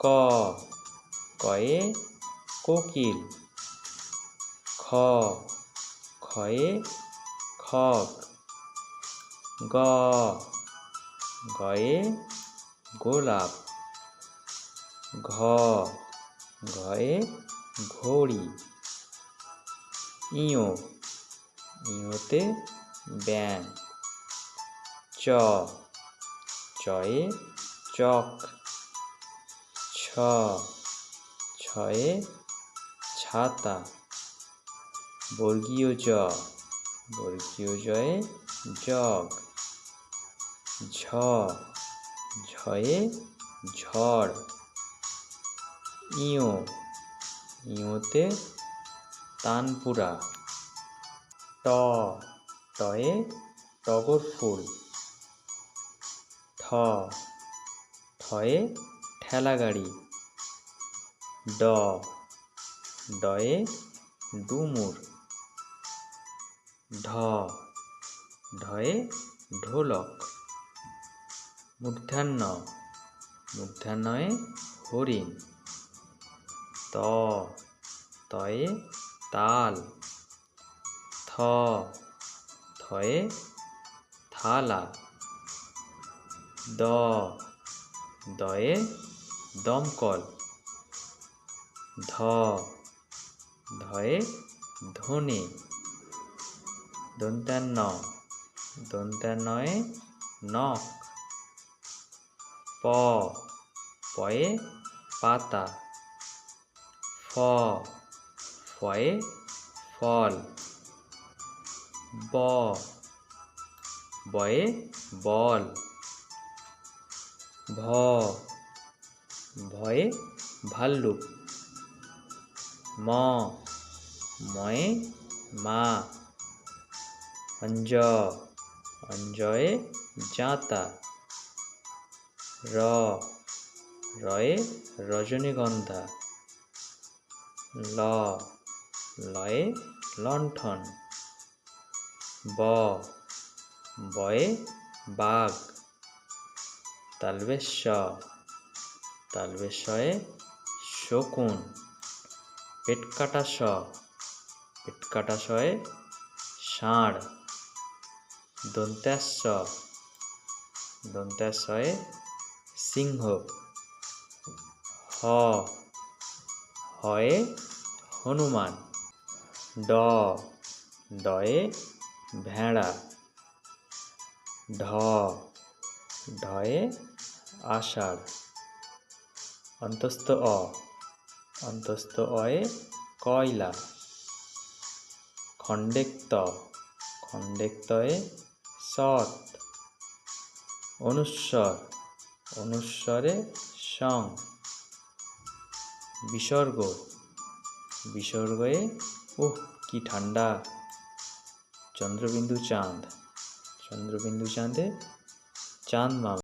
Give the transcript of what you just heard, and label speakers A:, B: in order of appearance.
A: ক। কয়ে কোকিল। খ। খয়ে খক। গ। গয়ে গোলাপ। ঘ। ঘয়ে ঘড়ি। ইও ইওতে ব্যাং চ। চয়ে চক। ছয়ে ছাতা। বর্গীয় জ, বর্গীয় জয়ে জগ। ঝ ঝয়ে ঝড়। ইও ইওতে তানপুরা। ট, টয়ে টগর ফুল। ঠ ঠয়ে ঠেলা গাড়ি ড। ডয়ে ডুমুর। ঢ। ঢয়ে ঢোলক। মূর্ধান্য মূর্ধান্যয়ে হরিণ। ত। তয়ে তাল। থ। থয়ে থালা। দ। দয়ে দমকল। ধ, ধয়ে ধনে। দন্তান্ন দন্তান্নয়ে নখ। প, পয়ে পাতা। ফ, ফয়ে ফল। ব, বয়ে বল। ভ, ভয়ে ভাল্লুক। ম, ময়ে মা। অঞ্জ, অঞ্জয়ে জাতা। র, রয়ে রজনীগন্ধা। ল, লয়ে লণ্ঠন। ব, বয়ে বাঘ। তালবেশ তালবেশয়ে শকুন। পেটকাটা স পেটকাটা শয়ে ষাঁড়। দন্ত্যাস্য দন্ত্যাশয়ে সিংহ। হ। হয়ে হনুমান। ড। ডয়ে ভেড়া। ঢ। ঢয়ে আষাঢ়। অন্তস্থ অ। অন্তস্থ অয়ে কয়লা। খণ্ডেক্ত, খণ্ডেক্তয়ে সৎ। অনুস্বর, অনুস্বরে সং। বিসর্গ, বিসর্গয়ে উহ, কি ঠান্ডা। চন্দ্রবিন্দু চাঁদ, চন্দ্রবিন্দু চাঁদে চাঁদ মামা